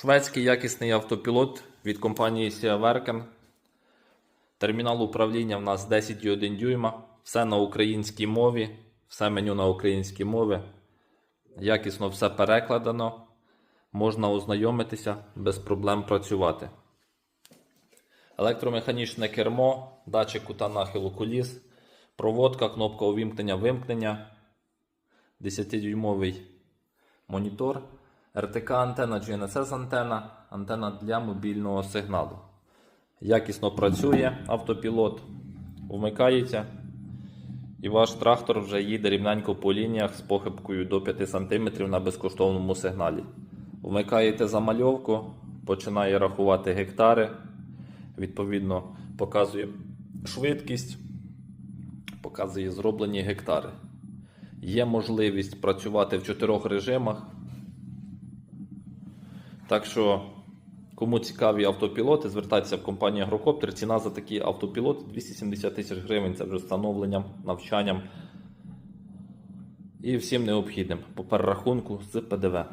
Шведський якісний автопілот від компанії Сіаверкен. Термінал управління в нас 10,1 дюйма. Все на українській мові, все меню на українській мові. Якісно все перекладено. Можна ознайомитися, без проблем працювати. Електромеханічне кермо, датчик кута нахилу коліс, проводка, кнопка увімкнення вимкнення, 10-дюймовий монітор, РТК антена, GNSS антена, антена для мобільного сигналу. Якісно працює автопілот, вмикається, і ваш трактор вже їде рівненько по лініях з похибкою до 5 см на безкоштовному сигналі. Вмикаєте замальовку, починає рахувати гектари, відповідно, показує швидкість, показує зроблені гектари. Є можливість працювати в чотирьох режимах. Так що, кому цікаві автопілоти, звертайтеся в компанію Агрокоптер. Ціна за такі автопілоти 270 тисяч гривень. Це вже встановленням, навчанням і всім необхідним по перерахунку з ПДВ.